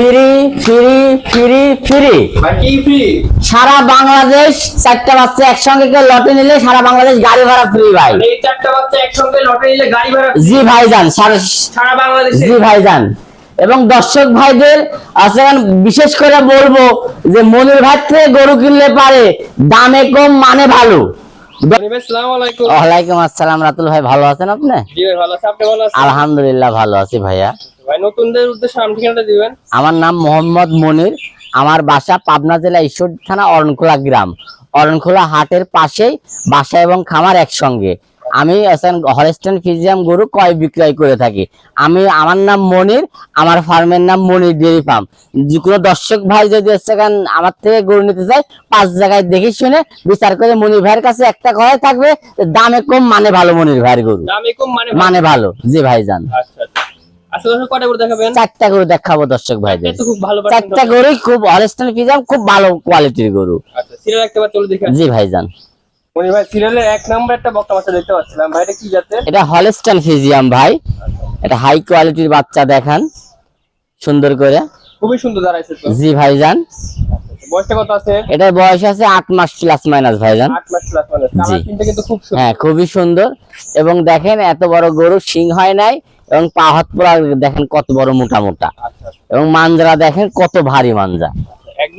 Free free free free. ভাই সারা বাংলাদেশ চারটা বাচ্চা একসঙ্গে কেউ লটে নিলে সারা বাংলাদেশ গাড়ি ভাড়া ফ্রি ভাই। এই চারটা বাচ্চা একসঙ্গে লটে নিলে গাড়ি ভাড়া জি ভাইজান সারা সারা বাংলাদেশ? জি ভাই ভাইজান। এবং দর্শক ভাইদের আচ্ছা বিশেষ করে বলব যে মনির ভাই থেকে গরু কিনলে পারে দামে কম মানে ভালো। ভাই ওয়ালাইকুম আসসালাম রাতুল ভাই ভালো আছেন আপনি? আলহামদুলিল্লাহ ভালো আছি ভাইয়া। ভাই নতুনদের উদ্দেশ্যে নাম ঠিকানাটা দিবেন? আমার নাম মোহাম্মদ মনির। আমার বাসা পাবনা জেলা ঈশ্বর থানা অরণখোলা গ্রাম। অরণখোলা হাটের পাশেই বাসা এবং খামার একসঙ্গে। আমি হরেস্টন ফিজিয়াম গরু ক্রয় বিক্রয় করে থাকি। আমি আমার নাম মনির আমার ফার্মের নাম মনির ডেয়ারি ফার্ম। যে কোনো দর্শক ভাই যদি এসে এখান আমার থেকে গরু নিতে চায় পাঁচ জায়গায় দেখে শুনে বিচার করে মনির ভাইয়ের কাছে একটা কথাই থাকবে দামে কম মানে ভালো মনির ভাইয়ের গরু। দামে কম মানে মানে ভালো জি ভাইজান। আচ্ছা আচ্ছা। আচ্ছা দেখাবেন? চারটা গরু দেখাবো দর্শক ভাইদের। ভালো চারটা গরুই খুব হলস্টন ফিজাম খুব ভালো কোয়ালিটির গরু। আচ্ছা জি ভাইজান। মনি ভাই সিরিয়ালের এক নাম্বার একটা বক্তা বাচ্চা দেখতে পাচ্ছিলাম। ভাই এটা কি জাতে এটা হলস্টন ফিজিয়াম ভাই। এটা হাই কোয়ালিটির বাচ্চা দেখান। সুন্দর করে। খুবই সুন্দর দাঁড়াইছে তো জি ভাইজান। বয়সটা কত আছে? এটার বয়স আছে আট মাস প্লাস মাইনাস ভাইজান। আট মাস প্লাস কালার কিন্তু খুব সুন্দর। হ্যাঁ খুবই সুন্দর। এবং দেখেন এত বড় গরু সিং হয় নাই এবং পা হাত দেখেন কত বড় মোটা মোটা। আচ্ছা আচ্ছা। এবং মাঞ্জারা দেখেন কত ভারী মাঞ্জা।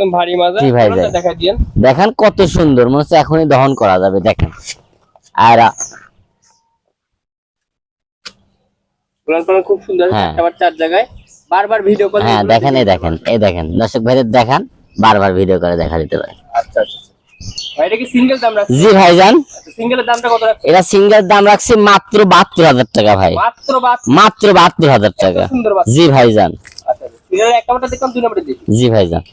একদম ভারী মাজা। জি ভাই, দেখা দিয়েন। দেখেন কত সুন্দর মনে হচ্ছে এখনই দহন করা যাবে দেখেন। আর খুব সুন্দর হ্যাঁ। আবার চার জায়গায়। বারবার ভিডিও হ্যাঁ দেখেন এই দেখেন এই দেখেন। দর্শক ভাইদের দেখান বারবার ভিডিও করে দেখা দিতে পারে। আচ্ছা আচ্ছা আচ্ছা। কি সিঙ্গেল দাম জি ভাইজান সিঙ্গেলের দামটা কত রাখছে এটা সিঙ্গেল দাম রাখছি মাত্র বাহাত্তর হাজার টাকা ভাই। মাত্র মাত্র বাহাত্তর হাজার টাকা। জি ভাইজান আচ্ছা সিরিয়াল এক নাম্বারটা দেখলাম দুই নাম্বারটা দেখি জি ভাইজান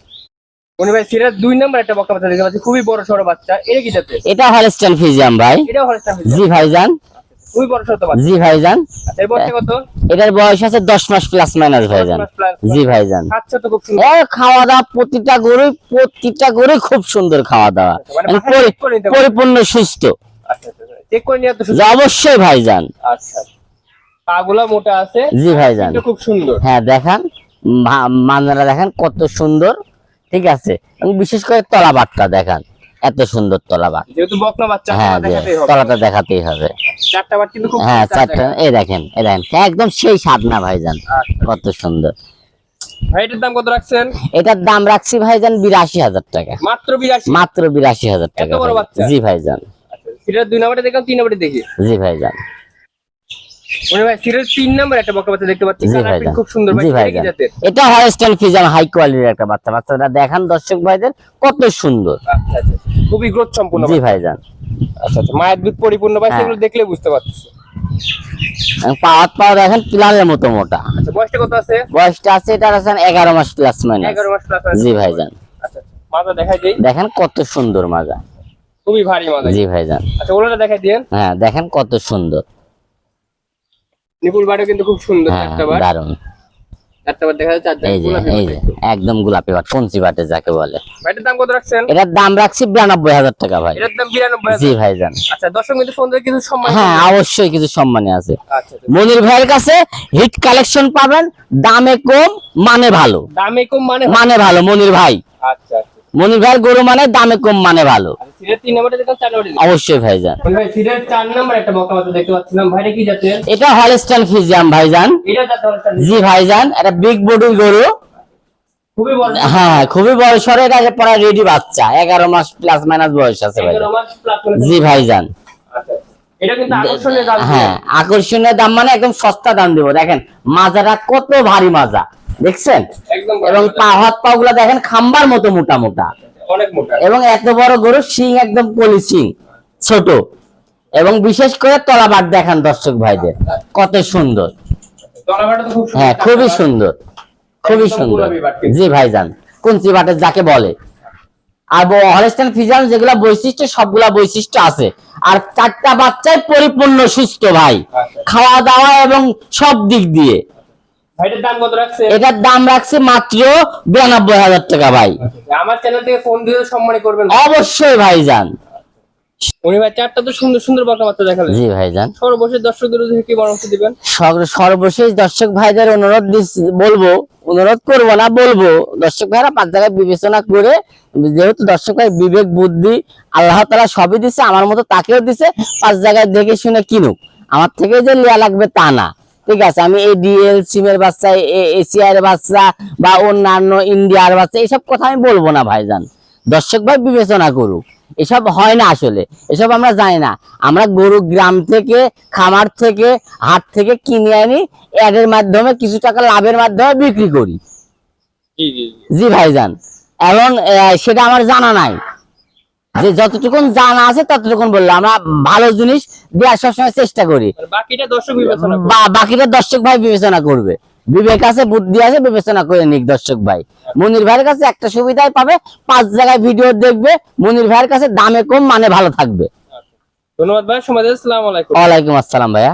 মনে ভাই সিরিয়াল দুই নাম্বার একটা বক্কা বাচ্চা দেখতে পাচ্ছি খুবই বড় সড়ো বাচ্চা। এটা কি যাতে এটা হলস্টাইন ফিজিয়াম ভাই। এটাও হলস্টাইন জি ভাইজান। খুবই বড় সড়ো বাচ্চা। জি ভাইজান। আচ্ছা এর বয়সটা কত? এটার বয়স আছে দশ মাস প্লাস মাইনাস ভাইজান। দশ মাস plus। জি ভাইজান। খাচ্ছে তো খুব সুন্দর। খাওয়া দাওয়া প্রতিটা গরু প্রতিটা গরু খুব সুন্দর খাওয়া দাওয়া মানে মানে পারবে। পরিপূর্ণ সুস্থ। আচ্ছা আচ্ছা চেক করে নিয়ে তো যে অবশ্যই ভাইজান। আচ্ছা পাগুলা মোটা আছে। জি ভাইজান। খুব সুন্দর। হ্যাঁ দেখান। মান্দারা দেখেন কত সুন্দর। ঠিক আছে? এবং বিশেষ করে তলাবাটটা দেখান। এত সুন্দর তলাবাট। যেহেতু বকনা বাচ্চা হ্যাঁ তলাটা দেখাতেই হবে। চারটা বার কিন্তু খুব হ্যাঁ চারটা। এই দেখেন এই দেখেন। একদম সেই সাদনা ভাইজান। আচ্ছা। কত সুন্দর। ভাই এটার দাম কত রাখছেন? এটার দাম রাখছি ভাইজান বিরাশি হাজার টাকা। মাত্র বিরাশি। মাত্র বিরাশি হাজার টাকা বড় বাচ্চা? জি ভাইজান। সিরিয়াল দুই নাম্বারে দেখলাম তিন নাম্বারে দেখি জি ভাইজান। মনে ভাই সিরিয়াল তিন নাম্বার একটা বকনা বাচ্চা দেখতে পাচ্ছি জি কালার ভাইজান খুব সুন্দর ভাই কি জাতের? এটা হলস্টাইন ফিজাম হাই কোয়ালিটির একটা বাচ্চা। বাচ্চাটা দেখান দর্শক ভাইদের কত সুন্দর। আচ্ছা আচ্ছা খুবই গ্রোথ সম্পূর্ণ জি ভাইজান। আচ্ছা আচ্ছা মায়ের দুধ পরিপূর্ণ ভাই হ্যাঁ। সেগুলো দেখলে বুঝতে পাওয়ার পাওয়ার দেখেন পিলারের মতো মোটা। আচ্ছা বয়সটা কত আছে? বয়সটা আছে এটা আছে মাস প্লাস মাইনাস এগারো মাস প্লাস জি ভাইজান। আচ্ছা আচ্ছা দেখাই দিই। দেখেন কত সুন্দর মাজা। খুবই ভারী মাথা জি ভাইজান। আচ্ছা দেখাই হ্যাঁ দেখেন কত সুন্দর। নিপুল বাড়িও কিন্তু খুব সুন্দর হ্যাঁ চারটা বার। দারুণ চারটা বার দেখা যাচ্ছে এই যে এই যে একদম গোলাপি বাট কঞ্চি বাটে যাকে বলে? ভাইটার দাম কত রাখছেন? এটার দাম রাখছি বিরানব্বই হাজার টাকা ভাই। এটার দাম বিরানব্বই জি ভাইজান। আচ্ছা দর্শক মিনিট ফোন দিয়ে কিছু সম্মান হ্যাঁ অবশ্যই কিছু সম্মানে আছে। আচ্ছা আচ্ছা। মনির ভাইয়ের কাছে হিট কালেকশন পাবেন দামে কম মানে ভালো। দামে কম মানে মানে ভালো মনির ভাই। আচ্ছা। মনির ভাইয়ের গরু মানে দামে কম মানে ভালো। অবশ্যই ভাইজান। এটা ফিজিয়াম ভাইজান। জি ভাইজান এটা বিগ গরু। হ্যাঁ খুবই বড় সড়ো এটা যে পড়া রেডি বাচ্চা। এগারো মাস প্লাস মাইনাস বয়স আছে ভাই জি ভাইজান। আচ্ছা হ্যাঁ আকর্ষণীয় দাম মানে একদম সস্তা দাম দেবো। দেখেন মাজাটা কত ভারী মাজা। দেখছেন? এবং পা হাত পা গুলা দেখেন খাম্বার মতো মোটা মোটা অনেক মোটা। এবং এত বড় গরু শিং একদম পলি শিং ছোট। এবং বিশেষ করে তলাবাট দেখান দর্শক ভাইদের কত সুন্দর। হ্যাঁ খুবই সুন্দর। খুবই সুন্দর। জি ভাইজান কুঞ্চি বাটের যাকে বলে। আর হলেস্টান ফিজান যেগুলা বৈশিষ্ট্য সবগুলা বৈশিষ্ট্য আছে। আর চারটা বাচ্চাই পরিপূর্ণ সুস্থ ভাই। আচ্ছা। খাওয়া দাওয়া এবং সব দিক দিয়ে। ভাইটার দাম কত রাখছে? এটার দাম রাখছে মাত্র বিরানব্বই হাজার টাকা ভাই। আমার চ্যানেল থেকে ফোন দিয়ে সম্মানী করবেন? অবশ্যই উনি ভাই চারটা তো সুন্দর সুন্দর বকা বাচ্চা দেখালেন। জি ভাইজান। সর্বশেষ দর্শকদের উদ্দেশ্যে কি পরামর্শ দিবেন? সর্বশেষ দর্শক ভাইদের অনুরোধ বলব অনুরোধ করব না বলব। দর্শক ভাইরা পাঁচ জায়গায় বিবেচনা করে যেহেতু দর্শক ভাই বিবেক বুদ্ধি আল্লাহ তালা সবই দিছে আমার মতো তাকেও দিছে পাঁচ জায়গায় দেখে শুনে কিনুক। আমার থেকে যে লিয়া লাগবে তা না। ঠিক আছে আমি এই ডিএল সিমের বাচ্চা এশিয়ার বাচ্চা বা অন্যান্য ইন্ডিয়ার বাচ্চা এসব কথা আমি বলব না ভাইজান। দর্শক ভাই বিবেচনা করুক। এসব হয় না আসলে। এসব আমরা জানি না। আমরা গরু গ্রাম থেকে খামার থেকে হাট থেকে কিনে আনি অ্যাডের মাধ্যমে কিছু টাকা লাভের মাধ্যমে বিক্রি করি। জি ভাইজান। এবং সেটা আমার জানা নাই। যে যতটুকুন জানা আছে ততটুকুন বলল। আমরা ভালো জিনিস দেওয়ার সবসময় চেষ্টা করি। বাকিটা দর্শক বিবেচনা বাকিটা দর্শক ভাই বিবেচনা করবে। বিবেক আছে বুদ্ধি আছে বিবেচনা করে নিক দর্শক ভাই। মনির ভাইয়ের কাছে একটা সুবিধাই পাবে পাঁচ জায়গায় ভিডিও দেখবে মনির ভাইয়ের কাছে দামে কম মানে ভালো থাকবে। ধন্যবাদ ভাই দিয়েছেন। আসসালামু আলাইকুম। ওয়ালাইকুম আসসালাম ভাইয়া।